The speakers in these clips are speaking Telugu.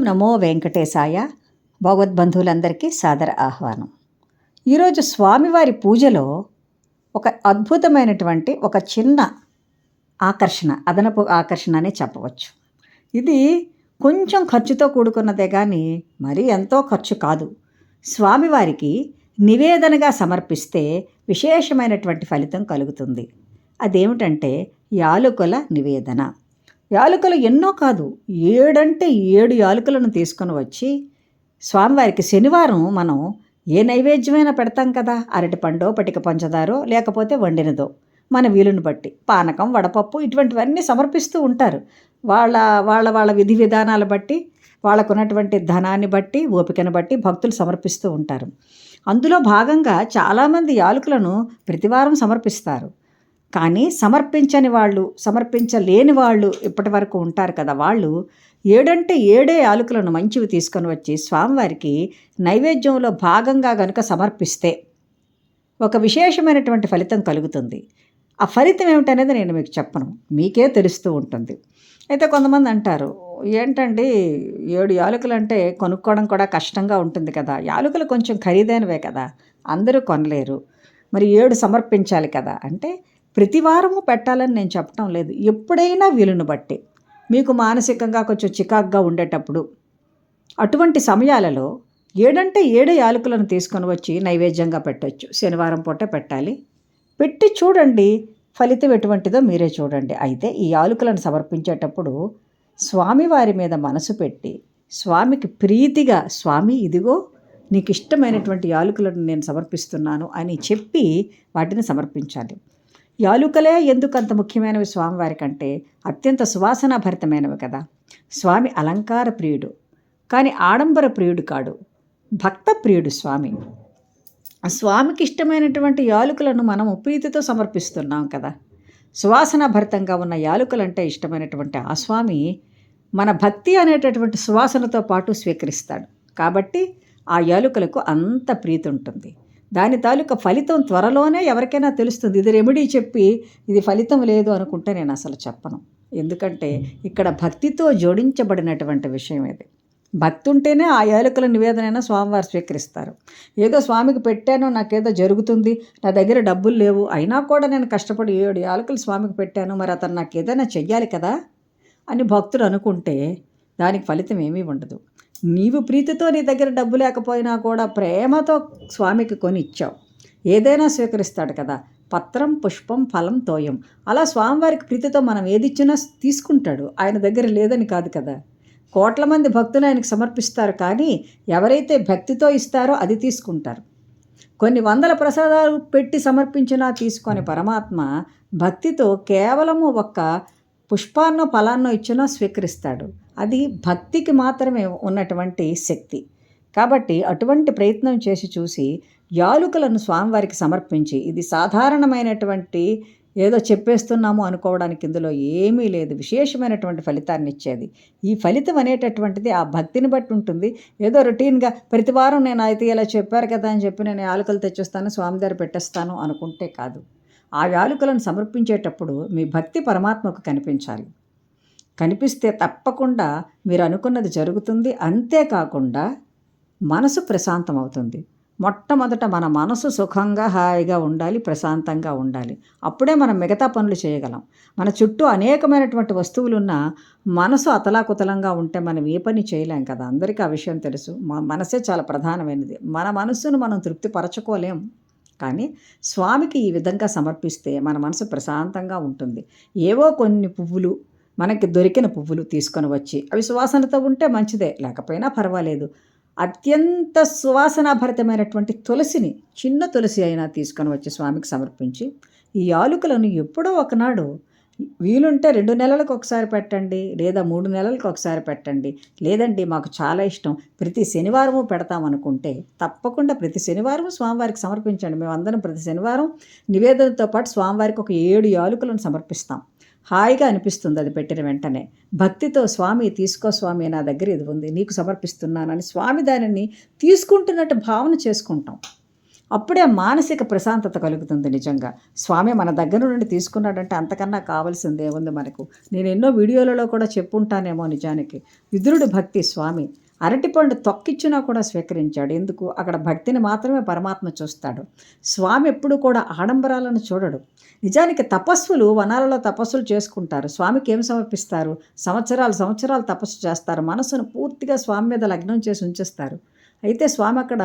నమో వెంకటేశాయ. భగవద్బంధువులందరికీ సాదర ఆహ్వానం. ఈరోజు స్వామివారి పూజలో ఒక అద్భుతమైనటువంటి ఒక చిన్న ఆకర్షణ అదనపు ఆకర్షణ అనే చెప్పవచ్చు. ఇది కొంచెం ఖర్చుతో కూడుకున్నదే కానీ మరీ ఎంతో ఖర్చు కాదు. స్వామివారికి నివేదనగా సమర్పిస్తే విశేషమైనటువంటి ఫలితం కలుగుతుంది. అదేమిటంటే యాలుకల నివేదన. యాలకులు ఎన్నో కాదు. ఏడంటే ఏడు యాలకులను తీసుకొని వచ్చి స్వామివారికి శనివారం మనం ఏ నైవేద్యమైనా పెడతాం కదా? అరటిపండో పటిక పంచదారో లేకపోతే వండినదో. మన వీలుని బట్టి పానకం వడపప్పు ఇటువంటివన్నీ సమర్పిస్తూ ఉంటారు. వాళ్ళ వాళ్ళ వాళ్ళ విధి విధానాలు బట్టి వాళ్ళకున్నటువంటి ధనాన్ని బట్టి ఓపికను బట్టి భక్తులు సమర్పిస్తూ ఉంటారు. అందులో భాగంగా చాలామంది యాలకులను ప్రతివారం సమర్పిస్తారు. కానీ సమర్పించని వాళ్ళు సమర్పించలేని వాళ్ళు ఇప్పటి వరకు ఉంటారు కదా వాళ్ళు. ఏడంటే ఏడే ఆలుకలను మంచివి తీసుకొని వచ్చి స్వామివారికి నైవేద్యంలో భాగంగా గనుక సమర్పిస్తే ఒక విశేషమైనటువంటి ఫలితం కలుగుతుంది. ఆ ఫలితం ఏమిటనేది నేను మీకు చెప్పను. మీకే తెలుస్తూ ఉంటుంది. అయితే కొంతమంది అంటారు ఏంటండి ఏడు యాలకులు అంటే కొనుక్కోవడం కూడా కష్టంగా ఉంటుంది కదా. యాలకులు కొంచెం ఖరీదైనవే కదా. అందరూ కొనలేరు. మరి ఏడు సమర్పించాలి కదా. అంటే ప్రతి వారము పెట్టాలని నేను చెప్పటం లేదు. ఎప్పుడైనా వీలును బట్టి. మీకు మానసికంగా కొంచెం చికాగ్గా ఉండేటప్పుడు అటువంటి సమయాలలో ఏడంటే ఏడే యాలకులను తీసుకొని వచ్చి నైవేద్యంగా పెట్టవచ్చు శనివారం పూట పెట్టాలి. పెట్టి చూడండి. ఫలితం ఎటువంటిదో మీరే చూడండి. అయితే ఈ యాలకులను సమర్పించేటప్పుడు స్వామివారి మీద మనసు పెట్టి స్వామికి ప్రీతిగా స్వామి ఇదిగో నీకు ఇష్టమైనటువంటి యాలకులను నేను సమర్పిస్తున్నాను అని చెప్పి వాటిని సమర్పించాలి. యాలుకలే ఎందుకంత ముఖ్యమైనవి స్వామివారి కంటే అత్యంత సువాసన భరితమైనవి కదా. స్వామి అలంకార ప్రియుడు. కానీ ఆడంబర ప్రియుడు కాడు. భక్త ప్రియుడు స్వామి. స్వామికి ఇష్టమైనటువంటి యాలుకలను మనం ప్రీతితో సమర్పిస్తున్నాం కదా. సువాసన భరితంగా ఉన్న యాలుకలంటే ఇష్టమైనటువంటి ఆ స్వామి మన భక్తి అనేటటువంటి సువాసనతో పాటు స్వీకరిస్తాడు. కాబట్టి ఆ యాలుకలకు అంత ప్రీతి ఉంటుంది. దాని తాలూకా ఫలితం త్వరలోనే ఎవరికైనా తెలుస్తుంది. ఇది రెమెడీ చెప్పి ఇది ఫలితం లేదు అనుకుంటే నేను అసలు చెప్పను. ఎందుకంటే ఇక్కడ భక్తితో జోడించబడినటువంటి విషయం ఇది. భక్తి ఉంటేనే ఆ ఏలుకల నివేదనైనా స్వామివారు స్వీకరిస్తారు. ఏదో స్వామికి పెట్టాను నాకేదో జరుగుతుంది. నా దగ్గర డబ్బులు లేవు. అయినా కూడా నేను కష్టపడి ఏడు యాలకులు స్వామికి పెట్టాను. మరి అతను నాకు ఏదైనా చెయ్యాలి కదా అని భక్తుడు అనుకుంటే దానికి ఫలితం ఏమీ ఉండదు. నీవు ప్రీతితో నీ దగ్గర డబ్బు లేకపోయినా కూడా ప్రేమతో స్వామికి కొని ఇచ్చావు ఏదైనా స్వీకరిస్తాడు కదా. పత్రం పుష్పం ఫలం తోయం. అలా స్వామివారికి ప్రీతితో మనం ఏదిచ్చినా తీసుకుంటాడు. ఆయన దగ్గర లేదని కాదు కదా. కోట్ల మంది భక్తులు ఆయనకు సమర్పిస్తారు కానీ ఎవరైతే భక్తితో ఇస్తారో అది తీసుకుంటారు. కొన్ని వందల ప్రసాదాలు పెట్టి సమర్పించినా తీసుకొని పరమాత్మ భక్తితో కేవలము ఒక్క పుష్పాన్నో ఫలాన్నో ఇచ్చినా స్వీకరిస్తాడు. అది భక్తికి మాత్రమే ఉన్నటువంటి శక్తి. కాబట్టి అటువంటి ప్రయత్నం చేసి చూసి యాలుకలను స్వామివారికి సమర్పించి ఇది సాధారణమైనటువంటి ఏదో చెప్పేస్తున్నాము అనుకోవడానికి ఇందులో ఏమీ లేదు. విశేషమైనటువంటి ఫలితాన్ని ఇచ్చేది. ఈ ఫలితం అనేటటువంటిది ఆ భక్తిని బట్టి ఉంటుంది. ఏదో రొటీన్గా ప్రతి వారం నేను అయితే ఇలా చెప్పారు కదా అని చెప్పి నేను యాలకులు తెచ్చిస్తాను స్వామి దగ్గర పెట్టేస్తాను అనుకుంటే కాదు. ఆ యాలుకలను సమర్పించేటప్పుడు మీ భక్తి పరమాత్మకు కనిపించాలి. కనిపిస్తే తప్పకుండా మీరు అనుకున్నది జరుగుతుంది. అంతేకాకుండా మనసు ప్రశాంతం అవుతుంది మొట్టమొదట మన మనసు సుఖంగా హాయిగా ఉండాలి ప్రశాంతంగా ఉండాలి. అప్పుడే మనం మిగతా పనులు చేయగలం. మన చుట్టూ అనేకమైనటువంటి వస్తువులున్న మనసు అతలాకుతలంగా ఉంటే మనం ఏ పని చేయలేం కదా. అందరికీ ఆ విషయం తెలుసు. మా మనసే చాలా ప్రధానమైనది. మన మనస్సును మనం తృప్తిపరచుకోలేం. కానీ స్వామికి ఈ విధంగా సమర్పిస్తే మన మనసు ప్రశాంతంగా ఉంటుంది. ఏవో కొన్ని పువ్వులు మనకి దొరికిన పువ్వులు తీసుకొని వచ్చి అవి సువాసనతో ఉంటే మంచిదే లేకపోయినా పర్వాలేదు. అత్యంత సువాసనాభరితమైనటువంటి తులసిని చిన్న తులసి అయినా తీసుకొని వచ్చి స్వామికి సమర్పించి ఈ ఆలుకలను ఎప్పుడో ఒకనాడు వీలుంటే రెండు నెలలకు ఒకసారి పెట్టండి లేదా మూడు నెలలకు ఒకసారి పెట్టండి. లేదండి మాకు చాలా ఇష్టం. ప్రతి శనివారము పెడతామనుకుంటే తప్పకుండా ప్రతి శనివారం స్వామివారికి సమర్పించండి. మేము అందరం ప్రతి శనివారం నివేదనతో పాటు స్వామివారికి ఒక ఏడు యాలుకలను సమర్పిస్తాం. హాయిగా అనిపిస్తుంది అది పెట్టిన వెంటనే. భక్తితో స్వామి తీసుకో స్వామి నా దగ్గర ఇది ఉంది నీకు సమర్పిస్తున్నానని స్వామి దానిని తీసుకుంటున్నట్టు భావన చేసుకుంటాం. అప్పుడే మానసిక ప్రశాంతత కలుగుతుంది నిజంగా. స్వామి మన దగ్గర నుండి తీసుకున్నాడంటే అంతకన్నా కావాల్సింది ఏముంది మనకు? నేను ఎన్నో వీడియోలలో కూడా చెప్పుంటానేమో నిజానికి. విదురుడి భక్తి స్వామి. అరటిపండు తొక్కిచ్చినా కూడా స్వీకరించాడు. ఎందుకు? అక్కడ భక్తిని మాత్రమే పరమాత్మ చూస్తాడు. స్వామి ఎప్పుడు కూడా ఆడంబరాలను చూడడు. నిజానికి తపస్సులు వనాలలో తపస్సులు చేసుకుంటారు. స్వామికి ఏం సమర్పిస్తారు? సంవత్సరాలు సంవత్సరాలు తపస్సు చేస్తారు. మనసును పూర్తిగా స్వామి మీద లగ్నం చేసి ఉంచేస్తారు. అయితే స్వామి అక్కడ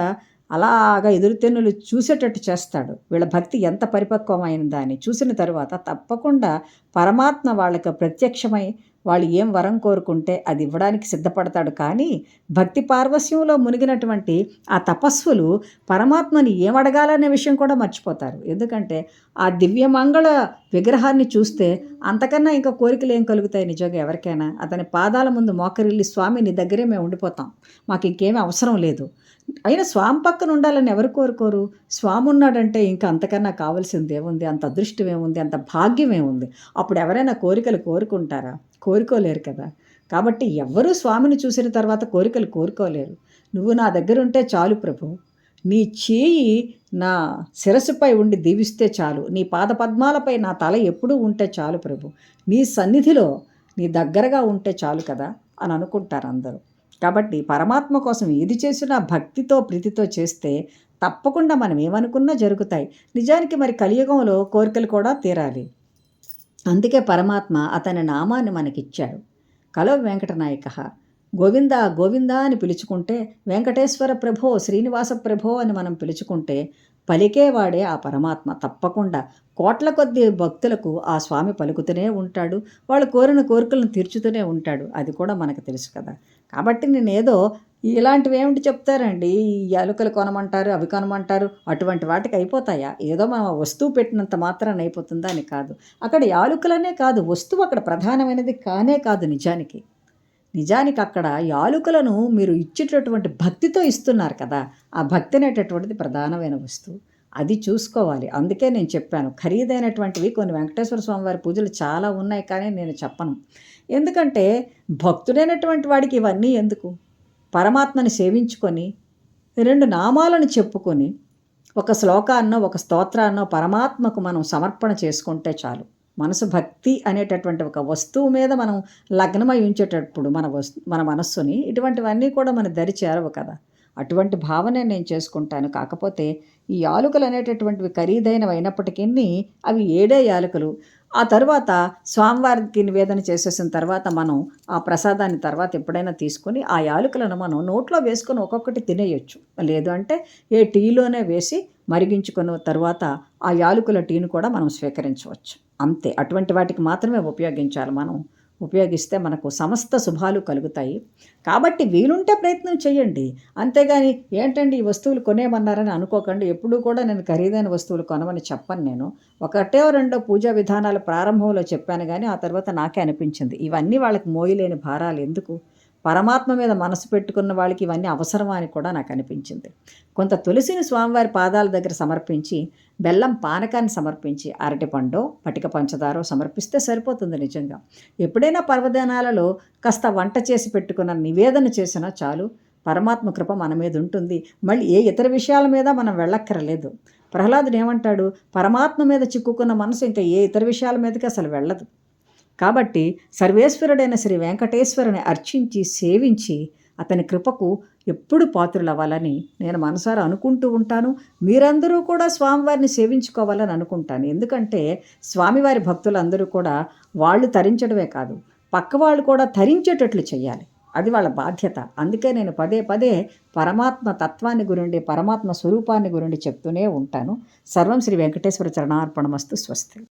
అలాగా ఎదురుతెన్నులు చూసేటట్టు చేస్తాడు. వీళ్ళ భక్తి ఎంత పరిపక్వమైందా అని చూసిన తరువాత తప్పకుండా పరమాత్మ వాళ్ళకి ప్రత్యక్షమై వాళ్ళు ఏం వరం కోరుకుంటే అది ఇవ్వడానికి సిద్ధపడతాడు. కానీ భక్తి పార్వస్యంలో మునిగినటువంటి ఆ తపస్సులు పరమాత్మని ఏమడగాలనే విషయం కూడా మర్చిపోతారు. ఎందుకంటే ఆ దివ్యమంగళ విగ్రహాన్ని చూస్తే అంతకన్నా ఇంకా కోరికలు ఏం కలుగుతాయి నిజంగా ఎవరికైనా. అతని పాదాల ముందు మోకరిల్లి స్వామి నీ దగ్గరే మేము ఉండిపోతాం. మాకు ఇంకేమీ అవసరం లేదు. అయినా స్వామి పక్కన ఉండాలని ఎవరు కోరుకోరు? స్వామి ఉన్నాడంటే ఇంకా అంతకన్నా కావాల్సింది ఏముంది? అంత అదృష్టం ఏముంది? అంత భాగ్యం ఏముంది? అప్పుడు ఎవరైనా కోరికలు కోరుకుంటారా? కోరుకోలేరు కదా. కాబట్టి ఎవరు స్వామిని చూసిన తర్వాత కోరికలు కోరుకోలేరు. నువ్వు నా దగ్గర ఉంటే చాలు ప్రభు. నీ చేయి నా శిరస్సుపై ఉండి దీవిస్తే చాలు. నీ పాద పద్మాలపై నా తల ఎప్పుడూ ఉంటే చాలు ప్రభు. నీ సన్నిధిలో నీ దగ్గరగా ఉంటే చాలు కదా అని అనుకుంటారు అందరూ. కాబట్టి పరమాత్మ కోసం ఏది చేసినా భక్తితో ప్రీతితో చేస్తే తప్పకుండా మనం ఏమనుకున్నా జరుగుతాయి. నిజానికి మరి కలియుగంలో కోరికలు కూడా తీరాలి. అందుకే పరమాత్మ అతని నామాన్ని మనకిచ్చాడు. కలో వెంకటనాయక గోవింద గోవింద అని పిలుచుకుంటే వెంకటేశ్వర ప్రభో శ్రీనివాస ప్రభో అని మనం పిలుచుకుంటే పలికేవాడే ఆ పరమాత్మ. తప్పకుండా కోట్ల కొద్ది భక్తులకు ఆ స్వామి పలుకుతూనే ఉంటాడు. వాళ్ళు కోరిన కోరికలను తీర్చుతూనే ఉంటాడు. అది కూడా మనకు తెలుసు కదా. కాబట్టి నేనేదో ఇలాంటివి ఏమిటి చెప్తారండి? ఈ ఎలుకలు కొనమంటారు అవి కొనమంటారు అటువంటి వాటికి అయిపోతాయా? ఏదో మనం వస్తువు పెట్టినంత మాత్రాన్ని అయిపోతుందా అని కాదు. అక్కడ యాలుకలనే కాదు వస్తువు అక్కడ ప్రధానమైనది కానే కాదు నిజానికి. నిజానికి అక్కడ యాలుకలను మీరు ఇచ్చేటటువంటి భక్తితో ఇస్తున్నారు కదా ఆ భక్తి అనేటటువంటిది ప్రధానమైన వస్తువు. అది చూసుకోవాలి. అందుకే నేను చెప్పాను ఖరీదైనటువంటివి కొన్ని వెంకటేశ్వర స్వామివారి పూజలు చాలా ఉన్నాయి కానీ నేను చెప్పను. ఎందుకంటే భక్తుడైనటువంటి వాడికి ఇవన్నీ ఎందుకు? పరమాత్మని సేవించుకొని రెండు నామాలను చెప్పుకొని ఒక శ్లోకాన్నో ఒక స్తోత్రాన్నో పరమాత్మకు మనం సమర్పణ చేసుకుంటే చాలు. మనసు భక్తి అనేటటువంటి ఒక వస్తువు మీద మనం లగ్నమై ఉంచేటప్పుడు మన వస్తు మన మనస్సుని ఇటువంటివన్నీ కూడా మన దరి చేరవు కదా. అటువంటి భావనే నేను చేసుకుంటాను. కాకపోతే ఈ యాలుకలు అనేటటువంటివి ఖరీదైనవి అయినప్పటికీ అవి ఏడే యాలుకలు. ఆ తర్వాత స్వామివారికి నివేదన చేసేసిన తర్వాత మనం ఆ ప్రసాదాన్ని తర్వాత ఎప్పుడైనా తీసుకొని ఆ యాలకులను మనం నోట్లో వేసుకొని ఒక్కొక్కటి తినేయొచ్చు. లేదు అంటే ఏ టీలోనే వేసి మరిగించుకున్న తర్వాత ఆ యాలకుల టీని కూడా మనం స్వీకరించవచ్చు. అంతే. అటువంటి వాటికి మాత్రమే ఉపయోగించాలి మనం. ఉపయోగిస్తే మనకు సమస్త శుభాలు కలుగుతాయి. కాబట్టి వీలుంటే ప్రయత్నం చేయండి. అంతేగాని ఏంటండి ఈ వస్తువులు కొనేమన్నారని అనుకోకండి. ఎప్పుడూ కూడా నేను ఖరీదైన వస్తువులు కొనమని చెప్పను నేను. ఒకటో రెండో పూజా విధానాలు ప్రారంభంలో చెప్పాను కానీ ఆ తర్వాత నాకే అనిపించింది. ఇవన్నీ వాళ్ళకి మోయలేని భారాలు ఎందుకు? పరమాత్మ మీద మనసు పెట్టుకున్న వాళ్ళకి ఇవన్నీ అవసరమా అని కూడా నాకు అనిపించింది. కొంత తులసిని స్వామివారి పాదాల దగ్గర సమర్పించి బెల్లం పానకాన్ని సమర్పించి అరటిపండు పటిక పంచదారో సమర్పిస్తే సరిపోతుంది నిజంగా. ఎప్పుడైనా పర్వదినాలలో కాస్త వంట చేసి పెట్టుకున్న నివేదన చేసినా చాలు పరమాత్మ కృప మన మీద ఉంటుంది. మళ్ళీ ఏ ఇతర విషయాల మీద మనం వెళ్ళక్కరలేదు. ప్రహ్లాదుడు ఏమంటాడు? పరమాత్మ మీద చిక్కుకున్న మనసు ఇంకా ఏ ఇతర విషయాల మీదకి అసలు వెళ్ళదు. కాబట్టి సర్వేశ్వరుడైన శ్రీ వెంకటేశ్వరుని అర్చించి సేవించి అతని కృపకు ఎప్పుడు పాత్రులవ్వాలని నేను మనసారా అనుకుంటూ ఉంటాను. మీరందరూ కూడా స్వామివారిని సేవించుకోవాలని అనుకుంటాను. ఎందుకంటే స్వామివారి భక్తులందరూ కూడా వాళ్ళు తరించడమే కాదు పక్క వాళ్ళు కూడా తరించేటట్లు చేయాలి అది వాళ్ళ బాధ్యత. అందుకే నేను పదే పదే పరమాత్మ తత్వాన్ని గురించి పరమాత్మ స్వరూపాన్ని గురించి చెప్తూనే ఉంటాను. సర్వం శ్రీ వెంకటేశ్వర చరణార్పణమస్తు స్వస్తి.